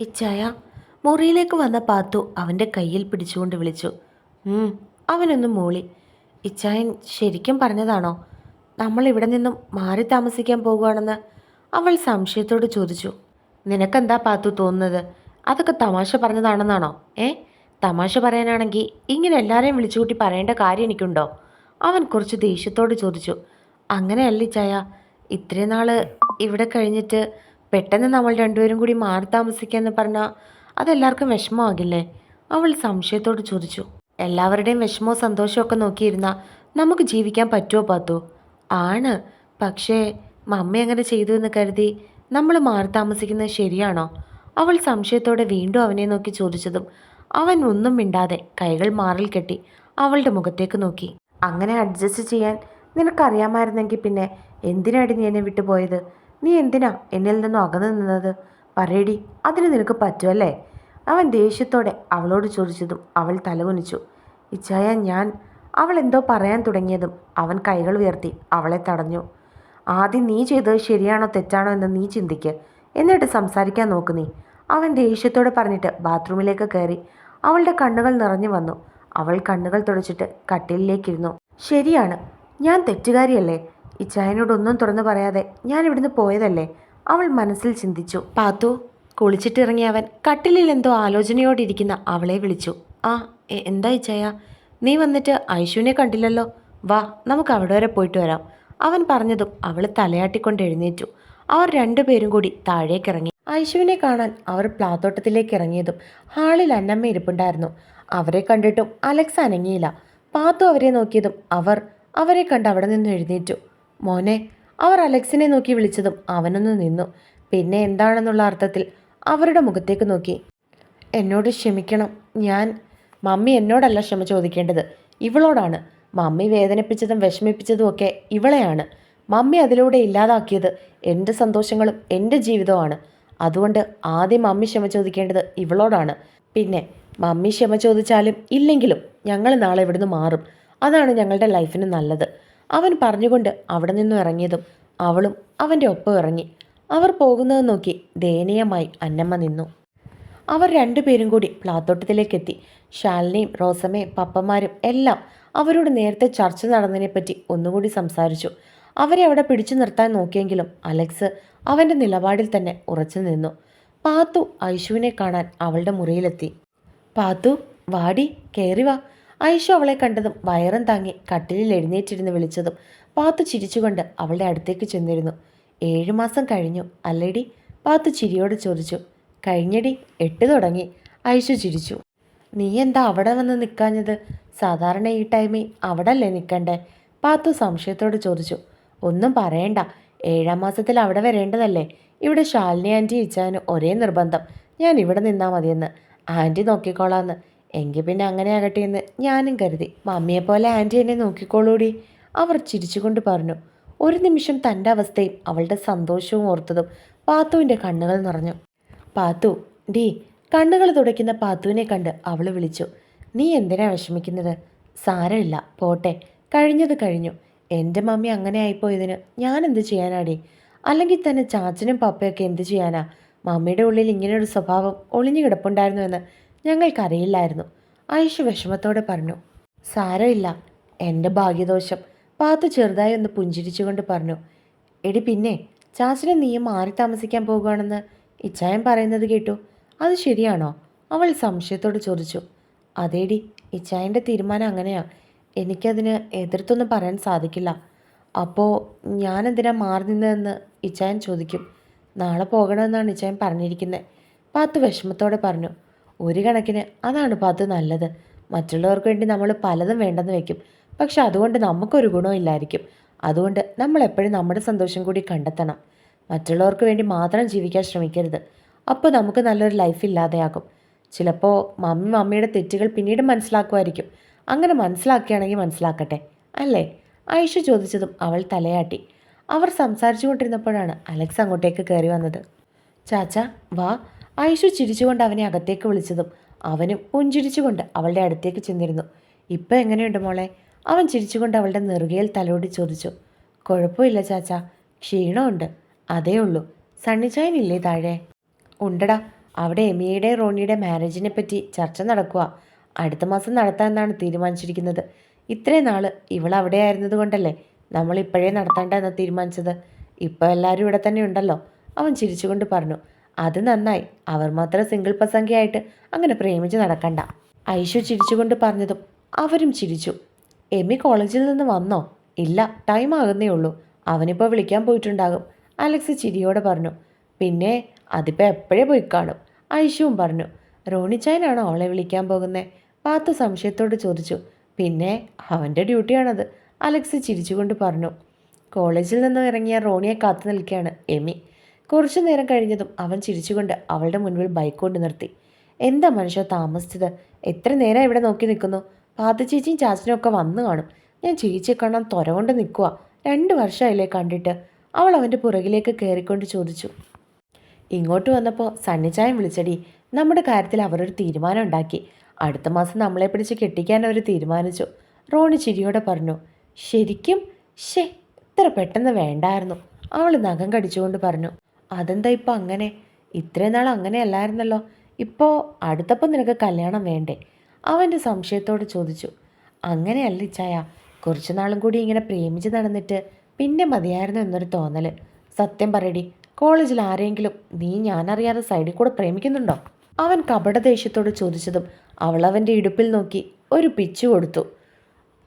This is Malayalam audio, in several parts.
ഇച്ചായ മുറിയിലേക്ക് വന്ന പാത്തു അവന്റെ കയ്യിൽ പിടിച്ചുകൊണ്ട് വിളിച്ചു. അവനൊന്നും മൂളി. ഇച്ചായൻ ശരിക്കും പറഞ്ഞതാണോ? നമ്മൾ ഇവിടെ നിന്നും മാറി താമസിക്കാൻ പോകുകയാണെന്ന് അവൾ സംശയത്തോട് ചോദിച്ചു. നിനക്കെന്താ പാത്തു തോന്നുന്നത്? അതൊക്കെ തമാശ പറഞ്ഞതാണെന്നാണോ? ഏ? തമാശ പറയാനാണെങ്കിൽ ഇങ്ങനെ എല്ലാവരെയും വിളിച്ചുകൂട്ടി പറയേണ്ട കാര്യം എനിക്കുണ്ടോ? അവൻ കുറച്ച് ദേഷ്യത്തോട് ചോദിച്ചു. അങ്ങനെയല്ല ഇച്ചായ ഇത്രയും നാൾ ഇവിടെ കഴിഞ്ഞിട്ട് പെട്ടെന്ന് നമ്മൾ രണ്ടുപേരും കൂടി മാറി താമസിക്കാന്ന് പറഞ്ഞാൽ അതെല്ലാവർക്കും വിഷമമാകില്ലേ? അവൾ സംശയത്തോട് ചോദിച്ചു. എല്ലാവരുടെയും വിഷമവും സന്തോഷമൊക്കെ നോക്കിയിരുന്ന നമുക്ക് ജീവിക്കാൻ പറ്റുമോ പാത്തോ? ആണ്. പക്ഷേ മമ്മി അങ്ങനെ ചെയ്തു എന്ന് കരുതി നമ്മൾ മാറി താമസിക്കുന്നത് ശരിയാണോ? അവൾ സംശയത്തോടെ വീണ്ടും അവനെ നോക്കി ചോദിച്ചതും അവൻ ഒന്നും മിണ്ടാതെ കൈകൾ മാറിൽ കെട്ടി അവളുടെ മുഖത്തേക്ക് നോക്കി. അങ്ങനെ അഡ്ജസ്റ്റ് ചെയ്യാൻ നിനക്കറിയാമായിരുന്നെങ്കിൽ പിന്നെ എന്തിനാടി നീ എന്നെ വിട്ടുപോയത്? നീ എന്തിനാ എന്നിൽ നിന്നും അകന്നു നിന്നത്? പറയടി അതിന് നിനക്ക് പറ്റുമല്ലേ? അവൻ ദേഷ്യത്തോടെ അവളോട് ചോദിച്ചതും അവൾ തലകുനിച്ചു. ഇച്ചായ ഞാൻ അവൾ എന്തോ പറയാൻ തുടങ്ങിയതും അവൻ കൈകൾ ഉയർത്തി അവളെ തടഞ്ഞു. ആദ്യം നീ ചെയ്തത് ശരിയാണോ തെറ്റാണോ എന്ന് നീ ചിന്തിക്ക്. എന്നിട്ട് സംസാരിക്കാൻ നോക്ക് നീ. അവൻ ദേഷ്യത്തോടെ പറഞ്ഞിട്ട് ബാത്റൂമിലേക്ക് കയറി അവളുടെ കണ്ണുകൾ നിറഞ്ഞു വന്നു. അവൾ കണ്ണുകൾ തുടച്ചിട്ട് കട്ടിലിലേക്കിരുന്നു. ശരിയാണ് ഞാൻ തെറ്റുകാരിയല്ലേ? ഇച്ചായനോടൊന്നും തുറന്നു പറയാതെ ഞാൻ ഇവിടുന്ന് പോയതല്ലേ? അവൾ മനസ്സിൽ ചിന്തിച്ചു. പാത്തു കുളിച്ചിട്ടിറങ്ങിയ അവൻ കട്ടിലിൽ എന്തോ ആലോചനയോടിരിക്കുന്ന അവളെ വിളിച്ചു. ആ എന്താ ഇച്ചായ? നീ വന്നിട്ട് ഐശുവിനെ കണ്ടില്ലല്ലോ? വാ നമുക്ക് അവിടെ വരെ പോയിട്ട് വരാം. അവൻ പറഞ്ഞതും അവൾ തലയാട്ടിക്കൊണ്ട് എഴുന്നേറ്റു. അവർ രണ്ടുപേരും കൂടി താഴേക്കിറങ്ങി. ഐശുവിനെ കാണാൻ അവർ പ്ലാത്തോട്ടത്തിലേക്ക് ഇറങ്ങിയതും ഹാളിൽ അന്നമ്മ ഇരിപ്പുണ്ടായിരുന്നു. അവരെ കണ്ടിട്ടും അലക്സ് അനങ്ങിയില്ല. പാത്തു അവരെ നോക്കിയതും അവർ അവരെ കണ്ട് അവിടെ നിന്ന് എഴുന്നേറ്റു. മോനെ അവർ അലക്സിനെ നോക്കി വിളിച്ചതും അവനൊന്ന് നിന്നു. പിന്നെ എന്താണെന്നുള്ള അർത്ഥത്തിൽ അവരുടെ മുഖത്തേക്ക് നോക്കി. എന്നോട് ക്ഷമിക്കണം ഞാൻ മമ്മി എന്നോടല്ല ക്ഷമ ചോദിക്കേണ്ടത്. ഇവളോടാണ്. മമ്മി വേദനിപ്പിച്ചതും വിഷമിപ്പിച്ചതും ഒക്കെ ഇവളെയാണ്. മമ്മി അതിലൂടെ ഇല്ലാതാക്കിയത് എന്റെ സന്തോഷങ്ങളും എന്റെ ജീവിതവുമാണ്. അതുകൊണ്ട് ആദ്യം മമ്മി ക്ഷമ ചോദിക്കേണ്ടത് ഇവളോടാണ്. പിന്നെ മമ്മി ക്ഷമ ചോദിച്ചാലും ഇല്ലെങ്കിലും ഞങ്ങൾ നാളെ ഇവിടുന്ന് മാറും. അതാണ് ഞങ്ങളുടെ ലൈഫിന് നല്ലത്. അവൻ പറഞ്ഞുകൊണ്ട് അവിടെ നിന്നും ഇറങ്ങിയതും അവളും അവന്റെ ഒപ്പം ഇറങ്ങി. അവർ പോകുന്നത് നോക്കി ദയനീയമായി അന്നമ്മ നിന്നു. അവർ രണ്ടുപേരും കൂടി പ്ലാത്തോട്ടത്തിലേക്കെത്തി ശാലിനിയും റോസമ്മയും പപ്പന്മാരും എല്ലാം അവരോട് നേരത്തെ ചർച്ച നടന്നതിനെപ്പറ്റി ഒന്നുകൂടി സംസാരിച്ചു. അവരെ അവിടെ പിടിച്ചു നിർത്താൻ നോക്കിയെങ്കിലും അലക്സ് അവന്റെ നിലപാടിൽ തന്നെ ഉറച്ചു നിന്നു. പാത്തു ഐശുവിനെ കാണാൻ അവളുടെ മുറിയിലെത്തി. പാത്തു വാടി കയറി വാ. ഐഷു അവളെ കണ്ടതും വയറും താങ്ങി കട്ടിലിൽ എഴുന്നേറ്റിരുന്ന് വിളിച്ചതും പാത്തു ചിരിച്ചുകൊണ്ട് അവളുടെ അടുത്തേക്ക് ചെന്നിരുന്നു. ഏഴു മാസം കഴിഞ്ഞു. അല്ലേടി? പാത്തു ചിരിയോട് ചോദിച്ചു. കഴിഞ്ഞടി. എട്ട് തുടങ്ങി. ഐഷു ചിരിച്ചു. നീ എന്താ അവിടെ വന്ന് നിൽക്കാഞ്ഞത് സാധാരണ ഈ ടൈമിൽ അവിടെ അല്ലേ നിൽക്കണ്ടേ പാത്തു സംശയത്തോട് ചോദിച്ചു. ഒന്നും പറയണ്ട. ഏഴാം മാസത്തിൽ അവിടെ വരേണ്ടതല്ലേ? ഇവിടെ ശാലിനി ആന്റി ഇച്ചാനും ഒരേ നിർബന്ധം. ഞാൻ ഇവിടെ നിന്നാൽ മതിയെന്ന്. ആന്റി നോക്കിക്കോളാന്ന്. എങ്കിൽ പിന്നെ അങ്ങനെ ആകട്ടെ എന്ന് ഞാനും കരുതി. മമ്മിയെ പോലെ ആന്റി എന്നെ നോക്കിക്കോളൂടി. അവർ ചിരിച്ചുകൊണ്ട് പറഞ്ഞു. ഒരു നിമിഷം തന്റെ അവസ്ഥയും അവളുടെ സന്തോഷവും ഓർത്തതും പാത്തുവിന്റെ കണ്ണുകൾ നിറഞ്ഞു. പാത്തു ഡീ കണ്ണുകൾ തുടയ്ക്കുന്ന പാത്തുവിനെ കണ്ട് അവൾ വിളിച്ചു. നീ എന്തിനാ വിഷമിക്കുന്നത്? സാരമില്ല പോട്ടെ. കഴിഞ്ഞത് കഴിഞ്ഞു. എന്റെ മമ്മി അങ്ങനെ ആയിപ്പോയതിന് ഞാൻ എന്ത് ചെയ്യാനാടി? അല്ലെങ്കിൽ തന്നെ ചാച്ചനും പപ്പയൊക്കെ എന്ത് ചെയ്യാനാ? മമ്മിയുടെ ഉള്ളിൽ ഇങ്ങനെയൊരു സ്വഭാവം ഒളിഞ്ഞു കിടപ്പുണ്ടായിരുന്നു എന്ന് ഞങ്ങൾക്കറിയില്ലായിരുന്നു. ആയിഷ വിഷമത്തോടെ പറഞ്ഞു സാരമില്ല എന്റെ ഭാഗ്യദോഷം. പാത്തു ചെറുതായി ഒന്ന് പുഞ്ചിരിച്ചുകൊണ്ട് പറഞ്ഞു എടി പിന്നെ ചാച്ചനും നീയും മാറി താമസിക്കാൻ പോകുകയാണെന്ന് ഇച്ചായൻ പറയുന്നത് കേട്ടു. അത് ശരിയാണോ? അവൾ സംശയത്തോട് ചോദിച്ചു അതേടി ഇച്ചായന്റെ തീരുമാനം അങ്ങനെയാ. എനിക്കതിന് എതിർത്തൊന്നും പറയാൻ സാധിക്കില്ല. അപ്പോൾ ഞാനെന്തിനാ മാറി നിന്നതെന്ന് ഇച്ചായൻ ചോദിക്കും. നാളെ പോകണമെന്നാണ് ഇച്ചായൻ പറഞ്ഞിരിക്കുന്നത് പാത്തു വിഷമത്തോടെ പറഞ്ഞു ഒരു കണക്കിന് അതാണ് അത് നല്ലത്. മറ്റുള്ളവർക്ക് വേണ്ടി നമ്മൾ പലതും വേണ്ടെന്ന് വെക്കും. പക്ഷെ അതുകൊണ്ട് നമുക്കൊരു ഗുണവും ഇല്ലായിരിക്കും. അതുകൊണ്ട് നമ്മൾ എപ്പോഴും നമ്മുടെ സന്തോഷം കൂടി കണ്ടെത്തണം. മറ്റുള്ളവർക്ക് വേണ്ടി മാത്രം ജീവിക്കാൻ ശ്രമിക്കരുത്. അപ്പോൾ നമുക്ക് നല്ലൊരു ലൈഫ് ഇല്ലാതെയാകും. ചിലപ്പോൾ മമ്മി മമ്മിയുടെ തെറ്റുകൾ പിന്നീട് മനസ്സിലാക്കുമായിരിക്കും. അങ്ങനെ മനസ്സിലാക്കുകയാണെങ്കിൽ മനസ്സിലാക്കട്ടെ അല്ലേ? ആയിഷ ചോദിച്ചതും അവൾ തലയാട്ടി. അവർ സംസാരിച്ചു കൊണ്ടിരുന്നപ്പോഴാണ് അലക്സ് അങ്ങോട്ടേക്ക് കയറി വന്നത്. ചാച്ച വാ. ആയിഷു ചിരിച്ചുകൊണ്ട് അവനെ അകത്തേക്ക് വിളിച്ചതും അവനും പുഞ്ചിരിച്ചുകൊണ്ട് അവളുടെ അടുത്തേക്ക് ചെന്നിരുന്നു. ഇപ്പം എങ്ങനെയുണ്ട് മോളെ? അവൻ ചിരിച്ചുകൊണ്ട് അവളുടെ നെറുകയിൽ തലോടി ചോദിച്ചു. കുഴപ്പമില്ല ചാച്ച ക്ഷീണമുണ്ട്. അതേ ഉള്ളൂ. സണ്ണിച്ചായനില്ലേ താഴെ? ഉണ്ടടാ. അവിടെ എമിയുടെ റോണിയുടെ മാരേജിനെ പറ്റി ചർച്ച നടക്കുക അടുത്ത മാസം നടത്താമെന്നാണ് തീരുമാനിച്ചിരിക്കുന്നത്. ഇത്രയും നാൾ ഇവൾ അവിടെ ആയിരുന്നത് കൊണ്ടല്ലേ നമ്മൾ ഇപ്പോഴേ നടത്തേണ്ടെന്ന് തീരുമാനിച്ചത്? ഇപ്പോൾ എല്ലാവരും ഇവിടെ തന്നെ ഉണ്ടല്ലോ. അവൻ ചിരിച്ചുകൊണ്ട് പറഞ്ഞു. അത് നന്നായി. അവർ മാത്രം സിംഗിൾ പ്രസംഗിയായിട്ട് അങ്ങനെ പ്രേമിച്ച് നടക്കണ്ട. ഐഷു ചിരിച്ചുകൊണ്ട് പറഞ്ഞതും അവരും ചിരിച്ചു. എമ്മി കോളേജിൽ നിന്ന് വന്നോ? ഇല്ല ടൈം ആകുന്നേ ഉള്ളൂ. അവനിപ്പോൾ വിളിക്കാൻ പോയിട്ടുണ്ടാകും. അലക്സ് ചിരിയോടെ പറഞ്ഞു. പിന്നെ അതിപ്പോൾ എപ്പോഴേ പോയി കാണും? ഐഷുവും പറഞ്ഞു. റോണിച്ചായനാണോ അവളെ വിളിക്കാൻ പോകുന്നത് പാത്തു സംശയത്തോട് ചോദിച്ചു. പിന്നെ അവന്റെ ഡ്യൂട്ടിയാണത്. അലക്സ് ചിരിച്ചുകൊണ്ട് പറഞ്ഞു. കോളേജിൽ നിന്ന് ഇറങ്ങിയ റോണിയെ കാത്തു നിൽക്കുകയാണ് എമി. കുറച്ചു നേരം കഴിഞ്ഞതും അവൻ ചിരിച്ചുകൊണ്ട് അവളുടെ മുൻപിൽ ബൈക്ക് കൊണ്ട് നിർത്തി. എന്താ മനുഷ്യ താമസിച്ചത്? എത്ര നേരം ഇവിടെ നോക്കി നിൽക്കുന്നു? പാത്തച്ചേച്ചിയും ചാച്ചനും ഒക്കെ വന്നു കാണും. ഞാൻ ചേച്ചിയെ കാണാൻ തൊര കൊണ്ട് നിൽക്കുക രണ്ട് വർഷമായില്ലേ കണ്ടിട്ട്. അവൾ അവന്റെ പുറകിലേക്ക് കയറിക്കൊണ്ട് ചോദിച്ചു. ഇങ്ങോട്ട് വന്നപ്പോൾ സണ്ണിച്ചായം വിളിച്ചടി. നമ്മുടെ കാര്യത്തിൽ അവരൊരു തീരുമാനം ഉണ്ടാക്കി. അടുത്ത മാസം നമ്മളെ പിടിച്ച് കെട്ടിക്കാൻ അവർ തീരുമാനിച്ചു. റോണി ചിരിയോടെ പറഞ്ഞു. ശരിക്കും? ഷേ ഇത്ര പെട്ടെന്ന് വേണ്ടായിരുന്നു. അവൾ നഖം കടിച്ചുകൊണ്ട് പറഞ്ഞു. അതെന്താ ഇപ്പോൾ അങ്ങനെ? ഇത്രയും നാൾ അങ്ങനെ അല്ലായിരുന്നല്ലോ. ഇപ്പോൾ അടുത്തപ്പം നിനക്ക് കല്യാണം വേണ്ടേ? അവന്റെ സംശയത്തോട് ചോദിച്ചു. അങ്ങനെയല്ല ഇച്ചായ കുറച്ച് നാളും കൂടി ഇങ്ങനെ പ്രേമിച്ച് നടന്നിട്ട് പിന്നെ മതിയായിരുന്നു എന്നൊരു തോന്നൽ സത്യം പറയടി കോളേജിൽ ആരെങ്കിലും നീ ഞാനറിയാതെ സൈഡിൽ കൂടെ പ്രേമിക്കുന്നുണ്ടോ? അവൻ കപട ദേഷ്യത്തോട് ചോദിച്ചതും അവൾ ഇടുപ്പിൽ നോക്കി ഒരു പിച്ചു കൊടുത്തു.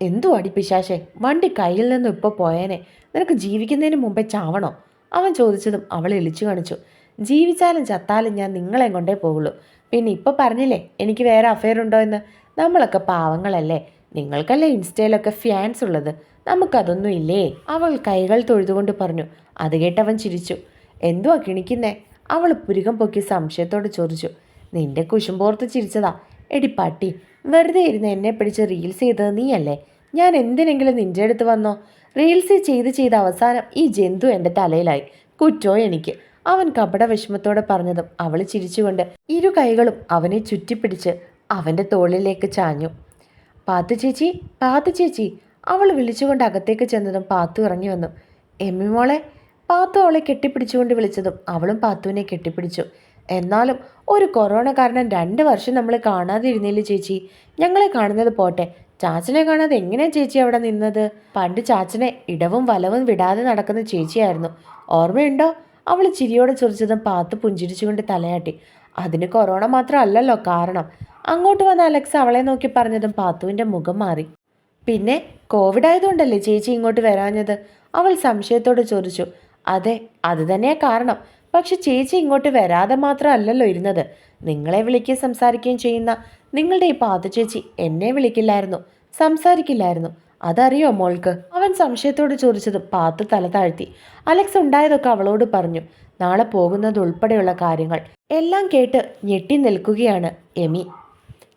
എന്തു അടി പിശാശേ? വണ്ടി കയ്യിൽ നിന്നും ഇപ്പോൾ പോയേനെ. നിനക്ക് ജീവിക്കുന്നതിന് മുമ്പേ ചാവണോ? അവൻ ചോദിച്ചതും അവൾ എളിച്ചു കാണിച്ചു. ജീവിച്ചാലും ചത്താലും ഞാൻ നിങ്ങളെ കൊണ്ടേ പോകുള്ളൂ. പിന്നെ ഇപ്പോൾ പറഞ്ഞില്ലേ എനിക്ക് വേറെ അഫെയർ ഉണ്ടോ എന്ന്? നമ്മളൊക്കെ പാവങ്ങളല്ലേ. നിങ്ങൾക്കല്ലേ ഇൻസ്റ്റയിലൊക്കെ ഫാൻസ് ഉള്ളത്? നമുക്കതൊന്നും ഇല്ലേ? അവൾ കൈകൾ തൊഴുതുകൊണ്ട് പറഞ്ഞു. അത് കേട്ടവൻ ചിരിച്ചു. എന്തുവാ കിണിക്കുന്നേ? അവൾ പുരുകം പൊക്കി സംശയത്തോട് ചോദിച്ചു. നിന്റെ കുശുമ്പോർത്ത് ചിരിച്ചതാ. എടി പട്ടി വെറുതെ ഇരുന്ന് എന്നെ പിടിച്ച് റീൽസ് ചെയ്തത് നീയല്ലേ? ഞാൻ എന്തിനെങ്കിലും നിന്റെ അടുത്ത് വന്നോ? റീൽസ് ചെയ്ത് ചെയ്ത് അവസാനം ഈ ജന്തു എന്റെ തലയിലായി. കുറ്റോ എനിക്ക്? അവൻ കപട വിഷമത്തോടെ പറഞ്ഞതും അവൾ ചിരിച്ചുകൊണ്ട് ഇരു കൈകളും അവനെ ചുറ്റിപ്പിടിച്ച് അവന്റെ തോളിലേക്ക് ചാഞ്ഞു. പാത്തു ചേച്ചി പാത്തു ചേച്ചി അവൾ വിളിച്ചുകൊണ്ട് അകത്തേക്ക് ചെന്നതും പാത്തു ഇറങ്ങി വന്നു. എമ്മി മോളെ പാത്തു അവളെ കെട്ടിപ്പിടിച്ചുകൊണ്ട് വിളിച്ചതും അവളും പാത്തുവിനെ കെട്ടിപ്പിടിച്ചു. എന്നാലും ഒരു കൊറോണ കാരണം രണ്ട് വർഷം നമ്മൾ കാണാതിരുന്നില്ല ചേച്ചി? ഞങ്ങളെ കാണുന്നത് പോട്ടെ ചാച്ചനെ കാണാതെ എങ്ങനെയാ ചേച്ചി അവിടെ നിന്നത്? പണ്ട് ചാച്ചനെ ഇടവും വലവും വിടാതെ നടക്കുന്ന ചേച്ചിയായിരുന്നു. ഓർമ്മയുണ്ടോ? അവൾ ചിരിയോടെ ചൊറിച്ചതും പാത്തു പുഞ്ചിരിച്ചുകൊണ്ട് തലയാട്ടി. അതിന് കൊറോണ മാത്രമല്ലല്ലോ കാരണം. അങ്ങോട്ട് വന്ന അലക്സ് അവളെ നോക്കി പറഞ്ഞതും പാത്തുവിന്റെ മുഖം മാറി. പിന്നെ കോവിഡ് ആയതുകൊണ്ടല്ലേ ചേച്ചി ഇങ്ങോട്ട് വരാഞ്ഞത്? അവൾ സംശയത്തോട് ചോദിച്ചു. അതെ അത് തന്നെയാ കാരണം. പക്ഷെ ചേച്ചി ഇങ്ങോട്ട് വരാതെ മാത്രമല്ലല്ലോ ഇരുന്നത്. നിങ്ങളെ വിളിക്കുകയും സംസാരിക്കുകയും ചെയ്യുന്ന നിങ്ങളുടെ ഈ പാത ചേച്ചി എന്നെ വിളിക്കില്ലായിരുന്നു സംസാരിക്കില്ലായിരുന്നു. അതറിയോ മോൾക്ക്? അവൻ സംശയത്തോട് ചോദിച്ചത് പാത്ത് തല താഴ്ത്തി. അലക്സ് ഉണ്ടായതൊക്കെ അവളോട് പറഞ്ഞു. നാളെ പോകുന്നത് ഉൾപ്പെടെയുള്ള കാര്യങ്ങൾ എല്ലാം കേട്ട് ഞെട്ടി നിൽക്കുകയാണ് എമി.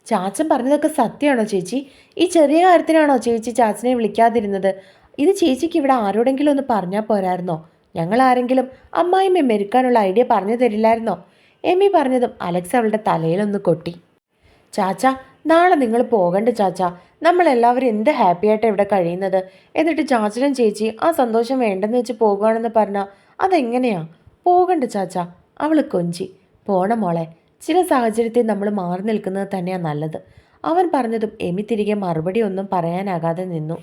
ചാച്ചൻ പറഞ്ഞതൊക്കെ സത്യമാണോ ചേച്ചി? ഈ ചെറിയ കാര്യത്തിനാണോ ചേച്ചി ചാച്ചനെ വിളിക്കാതിരുന്നത്? ഇത് ചേച്ചിക്ക് ഇവിടെ ആരോടെങ്കിലും ഒന്ന് പറഞ്ഞാൽ പോരായിരുന്നോ? ഞങ്ങൾ ആരെങ്കിലും അമ്മായിമ്മ മെരുക്കാനുള്ള ഐഡിയ പറഞ്ഞു തരില്ലായിരുന്നോ? എമി പറഞ്ഞതും അലക്സ് അവളുടെ തലയിലൊന്ന് കൊട്ടി. ചാച്ച നാളെ നിങ്ങൾ പോകണ്ട ചാച്ച. നമ്മളെല്ലാവരും എന്ത് ഹാപ്പി ആയിട്ട് ഇവിടെ കഴിയുന്നത്? എന്നിട്ട് ചാച്ചനും ചേച്ചി ആ സന്തോഷം വേണ്ടെന്ന് വെച്ച് പോകുകയാണെന്ന് പറഞ്ഞാൽ അതെങ്ങനെയാ? പോകണ്ട ചാച്ച അവൾ കൊഞ്ചി. പോണ മോളെ. ചില സാഹചര്യത്തിൽ നമ്മൾ മാറി നിൽക്കുന്നത് തന്നെയാണ് നല്ലത്. അവൻ പറഞ്ഞതും എമി തിരികെ മറുപടി ഒന്നും പറയാനാകാതെ നിന്നു.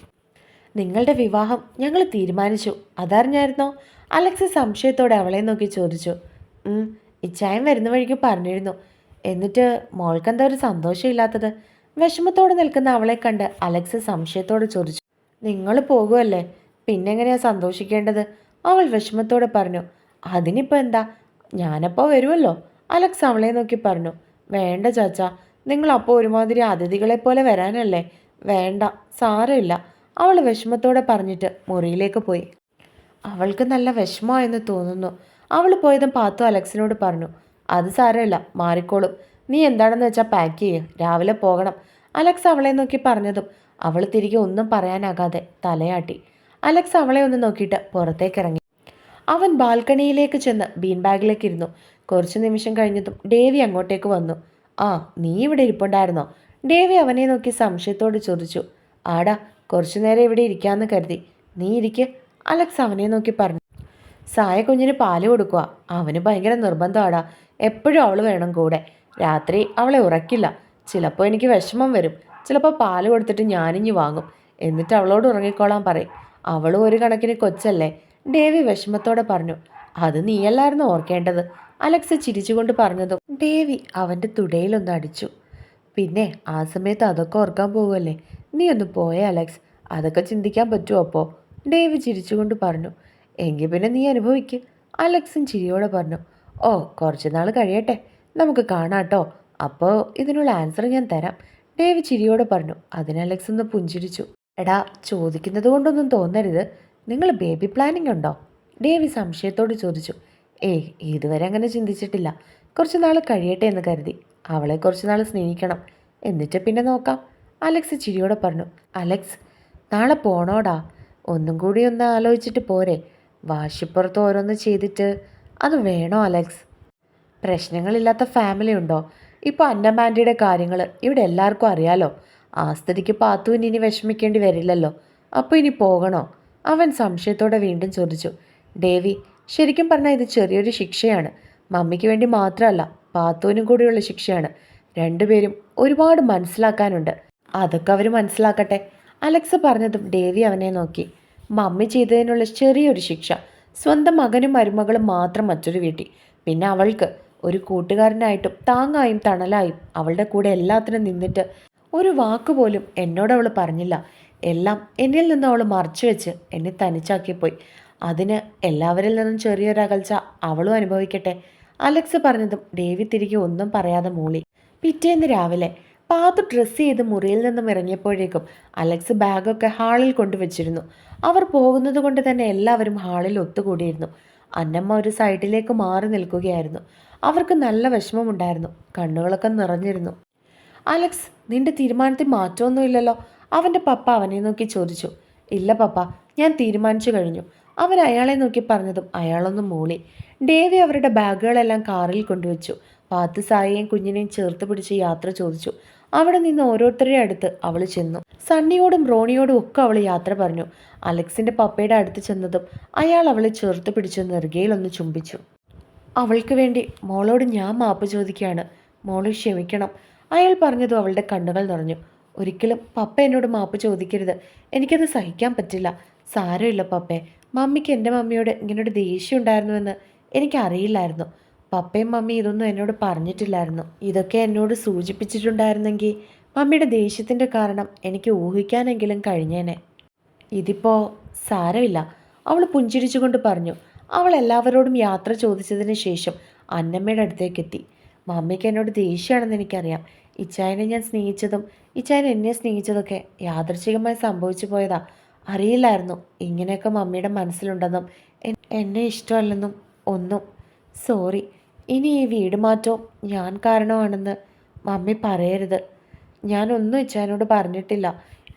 നിങ്ങളുടെ വിവാഹം ഞങ്ങൾ തീരുമാനിച്ചു. അതറിഞ്ഞായിരുന്നോ? അലക്സ് സംശയത്തോടെ അവളെ നോക്കി ചോദിച്ചു. ഇച്ചായം വരുന്ന വഴിക്ക് പറഞ്ഞിരുന്നു. എന്നിട്ട് മോൾക്കെന്താ ഒരു സന്തോഷമില്ലാത്തത്? വിഷമത്തോടെ നിൽക്കുന്ന അവളെ കണ്ട് അലക്സ് സംശയത്തോടെ ചോദിച്ചു. നിങ്ങൾ പോകുമല്ലേ പിന്നെങ്ങനെയാ സന്തോഷിക്കേണ്ടത്? അവൾ വിഷമത്തോടെ പറഞ്ഞു. അതിനിപ്പോൾ എന്താ? ഞാനപ്പോൾ വരുമല്ലോ അലക്സ് അവളെ നോക്കി പറഞ്ഞു. വേണ്ട ചാച്ച നിങ്ങൾ അപ്പോൾ ഒരുമാതിരി അതിഥികളെ പോലെ വരാനല്ലേ? വേണ്ട സാരമില്ല. അവൾ വിഷമത്തോടെ പറഞ്ഞിട്ട് മുറിയിലേക്ക് പോയി. അവൾക്ക് നല്ല വിഷമമായെന്ന് തോന്നുന്നു. അവൾ പോയതും പാത്തു അലക്സിനോട് പറഞ്ഞു. അത് സാരമില്ല മാറിക്കോളും. നീ എന്താണെന്ന് വെച്ചാൽ പാക്ക് ചെയ്യുക രാവിലെ പോകണം. അലക്സ് അവളെ നോക്കി പറഞ്ഞതും അവൾ തിരികെ ഒന്നും പറയാനാകാതെ തലയാട്ടി. അലക്സ് അവളെ ഒന്ന് നോക്കിയിട്ട് പുറത്തേക്ക് ഇറങ്ങി. അവൻ ബാൽക്കണിയിലേക്ക് ചെന്ന് ബീൻ ബാഗിലേക്ക് ഇരുന്നു കുറച്ചു നിമിഷം കഴിഞ്ഞതും ഡേവി അങ്ങോട്ടേക്ക് വന്നു. ആ നീ ഇവിടെ ഇരിപ്പുണ്ടായിരുന്നോ? ഡേവി അവനെ നോക്കി സംശയത്തോട് ചോദിച്ചു. ആടാ കുറച്ചു നേരം ഇവിടെ ഇരിക്കാമെന്ന് കരുതി. നീ ഇരിക്ക്. അലക്സ് അവനെ നോക്കി പറഞ്ഞു. സായ കുഞ്ഞിന് പാൽ കൊടുക്കുക അവന് ഭയങ്കര നിർബന്ധമാടാ എപ്പോഴും അവൾ വേണം കൂടെ. രാത്രി അവളെ ഉറക്കില്ല. ചിലപ്പോൾ എനിക്ക് വിഷമം വരും. ചിലപ്പോൾ പാൽ കൊടുത്തിട്ട് ഞാനിഞ്ഞ് വാങ്ങും. എന്നിട്ട് അവളോട് ഉറങ്ങിക്കോളാൻ പറയും. അവളും ഒരു കണക്കിന് കൊച്ചല്ലേ. ഡേവി വിഷമത്തോടെ പറഞ്ഞു. അത് നീയല്ലായിരുന്നു ഓർക്കേണ്ടത്? അലക്സ് ചിരിച്ചുകൊണ്ട് പറഞ്ഞതും ഡേവി അവന്റെ തുടയിലൊന്ന് അടിച്ചു. പിന്നെ ആ സമയത്ത് അതൊക്കെ ഓർക്കാൻ പോകുമല്ലേ നീ ഒന്ന് പോയേ അലക്സ്. അതൊക്കെ ചിന്തിക്കാൻ പറ്റുമോ അപ്പോൾ ഡേവി ചിരിച്ചുകൊണ്ട് പറഞ്ഞു. എങ്കിൽ പിന്നെ നീ അനുഭവിക്ക്. അലക്സും ചിരിയോടെ പറഞ്ഞു ഓ കുറച്ച് നാൾ കഴിയട്ടെ നമുക്ക് കാണാട്ടോ അപ്പോൾ ഇതിനുള്ള ആൻസർ ഞാൻ തരാം. ഡേവി ചിരിയോടെ പറഞ്ഞു അതിന് അലക്സ് ഒന്ന് പുഞ്ചിരിച്ചു. എടാ ചോദിക്കുന്നത് കൊണ്ടൊന്നും തോന്നരുത്. നിങ്ങൾ ബേബി പ്ലാനിംഗ് ഉണ്ടോ? ഡേവി സംശയത്തോട് ചോദിച്ചു ഏയ് ഇതുവരെ അങ്ങനെ ചിന്തിച്ചിട്ടില്ല. കുറച്ച് നാൾ കഴിയട്ടെ എന്ന് കരുതി. അവളെ കുറച്ച് നാൾ സ്നേഹിക്കണം. എന്നിട്ട് പിന്നെ നോക്കാം. അലക്സ് ചിരിയോടെ പറഞ്ഞു അലക്സ് നാളെ പോണോടാ. ഒന്നും കൂടി ഒന്ന് ആലോചിച്ചിട്ട് പോരെ. വാശിപ്പുറത്ത് ഓരോന്ന് ചെയ്തിട്ട് അത് വേണോ അലക്സ്? പ്രശ്നങ്ങളില്ലാത്ത ഫാമിലി ഉണ്ടോ? ഇപ്പോൾ അന്നമാൻഡിയുടെ കാര്യങ്ങൾ ഇവിടെ എല്ലാവർക്കും അറിയാലോ. ആ പാത്തുവിന് ഇനി വിഷമിക്കേണ്ടി വരില്ലല്ലോ. അപ്പോൾ ഇനി പോകണോ? അവൻ സംശയത്തോടെ വീണ്ടും ചോദിച്ചു. ദേവി ശരിക്കും പറഞ്ഞാൽ ഇത് ചെറിയൊരു ശിക്ഷയാണ്. മമ്മിക്ക് വേണ്ടി മാത്രമല്ല പാത്തുവിനും കൂടിയുള്ള ശിക്ഷയാണ്. രണ്ടുപേരും ഒരുപാട് മനസ്സിലാക്കാനുണ്ട്. അതൊക്കെ അവർ മനസ്സിലാക്കട്ടെ. അലക്സ് പറഞ്ഞതും ദേവി അവനെ നോക്കി. മമ്മി ചെയ്തതിനുള്ള ചെറിയൊരു ശിക്ഷ. സ്വന്തം മകനും മരുമകളും മാത്രം മറ്റൊരു വീട്ടിൽ. പിന്നെ അവൾക്ക് ഒരു കൂട്ടുകാരനായിട്ടും താങ്ങായും തണലായും അവളുടെ കൂടെ എല്ലാത്തിനും നിന്നിട്ട് ഒരു വാക്ക് പോലും എന്നോട് അവൾ പറഞ്ഞില്ല. എല്ലാം എന്നിൽ നിന്ന് അവൾ മറച്ചു വെച്ച് എന്നെ തനിച്ചാക്കിപ്പോയി. അതിന് എല്ലാവരിൽ നിന്നും ചെറിയൊരു അകൽച്ച അവളും അനുഭവിക്കട്ടെ. അലക്സ് പറഞ്ഞതും ദേവി തിരികെ ഒന്നും പറയാതെ മൂളി. പിറ്റേന്ന് രാവിലെ പാത്തു ഡ്രസ്സ് ചെയ്ത് മുറിയിൽ നിന്നും ഇറങ്ങിയപ്പോഴേക്കും അലക്സ് ബാഗൊക്കെ ഹാളിൽ കൊണ്ടുവച്ചിരുന്നു. അവർ പോകുന്നത് കൊണ്ട് തന്നെ എല്ലാവരും ഹാളിൽ ഒത്തുകൂടിയിരുന്നു. അന്നമ്മ ഒരു സൈഡിലേക്ക് മാറി നിൽക്കുകയായിരുന്നു. അവർക്ക് നല്ല വിഷമമുണ്ടായിരുന്നു. കണ്ണുകളൊക്കെ നിറഞ്ഞിരുന്നു. അലക്സ് നിന്റെ തീരുമാനത്തിൽ മാറ്റമൊന്നുമില്ലല്ലോ. അവന്റെ പപ്പ അവനെ നോക്കി ചോദിച്ചു. ഇല്ല പപ്പ ഞാൻ തീരുമാനിച്ചു കഴിഞ്ഞു. അവൻ അയാളെ നോക്കി പറഞ്ഞതും അയാളൊന്ന് മൂളി. ഡേവി അവരുടെ ബാഗുകളെല്ലാം കാറിൽ കൊണ്ടുവച്ചു. പാത്ത് സായിയെയും കുഞ്ഞിനെയും ചേർത്ത് പിടിച്ച് യാത്ര ചോദിച്ചു. അവിടെ നിന്ന് ഓരോരുത്തരുടെ അടുത്ത് അവൾ ചെന്നു. സണ്ണിയോടും റോണിയോടും ഒക്കെ അവൾ യാത്ര പറഞ്ഞു. അലക്സിന്റെ പപ്പയുടെ അടുത്ത് ചെന്നതും അയാൾ അവളെ ചേർത്ത് പിടിച്ചു നെറുകയിലൊന്ന് ചുംബിച്ചു. അവൾക്ക് വേണ്ടി മോളോട് ഞാൻ മാപ്പ് ചോദിക്കുകയാണ്. മോൾ ക്ഷമിക്കണം. അയാൾ പറഞ്ഞതും അവളുടെ കണ്ണുകൾ നിറഞ്ഞു. ഒരിക്കലും പപ്പ എന്നോട് മാപ്പ് ചോദിക്കരുത്. എനിക്കത് സഹിക്കാൻ പറ്റില്ല. സാരമില്ല പപ്പേ. മമ്മിക്ക് എന്റെ മമ്മിയോട് ഇങ്ങനൊരു ദേഷ്യം ഉണ്ടായിരുന്നുവെന്ന് എനിക്കറിയില്ലായിരുന്നു. പപ്പയും മമ്മി ഇതൊന്നും എന്നോട് പറഞ്ഞിട്ടില്ലായിരുന്നു. ഇതൊക്കെ എന്നോട് സൂചിപ്പിച്ചിട്ടുണ്ടായിരുന്നെങ്കിൽ മമ്മിയുടെ ദേഷ്യത്തിന്റെ കാരണം എനിക്ക് ഊഹിക്കാനെങ്കിലും കഴിഞ്ഞേനെ. ഇതിപ്പോൾ സാരമില്ല. അവൾ പുഞ്ചിരിച്ചുകൊണ്ട് പറഞ്ഞു അവൾ എല്ലാവരോടും യാത്ര ചോദിച്ചതിന് ശേഷം അന്നമ്മയുടെ അടുത്തേക്ക് എത്തി. മമ്മിക്ക് എന്നോട് ദേഷ്യമാണെന്ന് എനിക്കറിയാം. ഇച്ചായനെ ഞാൻ സ്നേഹിച്ചതും ഇച്ചായൻ എന്നെ സ്നേഹിച്ചതൊക്കെ യാദൃച്ഛികമായി സംഭവിച്ചു പോയതാ. അറിയില്ലായിരുന്നു. ഇങ്ങനെയൊക്കെ മമ്മിയുടെ മനസ്സിലുണ്ടെന്നും എന്നെ ഇഷ്ടമല്ലെന്നും ഒന്നും. സോറി. ഇനി ഈ വീട് മാറ്റവും ഞാൻ കാരണമാണെന്ന് മമ്മി പറയരുത്. ഞാനൊന്നും ഇച്ചായനോട് പറഞ്ഞിട്ടില്ല.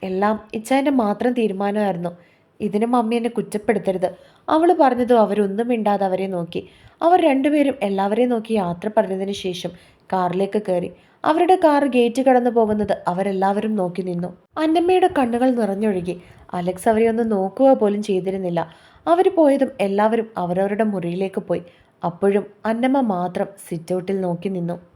എല്ലാം ഇച്ചായന്റെ മാത്രം തീരുമാനമായിരുന്നു. ഇതിന് മമ്മി എന്നെ കുറ്റപ്പെടുത്തരുത്. അവൾ പറഞ്ഞതും അവരൊന്നും മിണ്ടാതെ അവരെ നോക്കി. അവർ രണ്ടുപേരും എല്ലാവരെയും നോക്കി യാത്ര പറഞ്ഞതിന് ശേഷം കാറിലേക്ക് കയറി. അവരുടെ കാർ ഗേറ്റ് കടന്നു പോകുന്നത് അവരെല്ലാവരും നോക്കി നിന്നു. അന്നമ്മയുടെ കണ്ണുകൾ നിറഞ്ഞൊഴുകി. അലക്സ് അവരെ ഒന്ന് നോക്കുക പോലും ചെയ്തിരുന്നില്ല. അവർ പോയതും എല്ലാവരും അവരവരുടെ മുറിയിലേക്ക് പോയി. അപ്പോഴും അന്നമ്മ മാത്രം സിറ്റൗട്ടിൽ നോക്കി നിന്നു.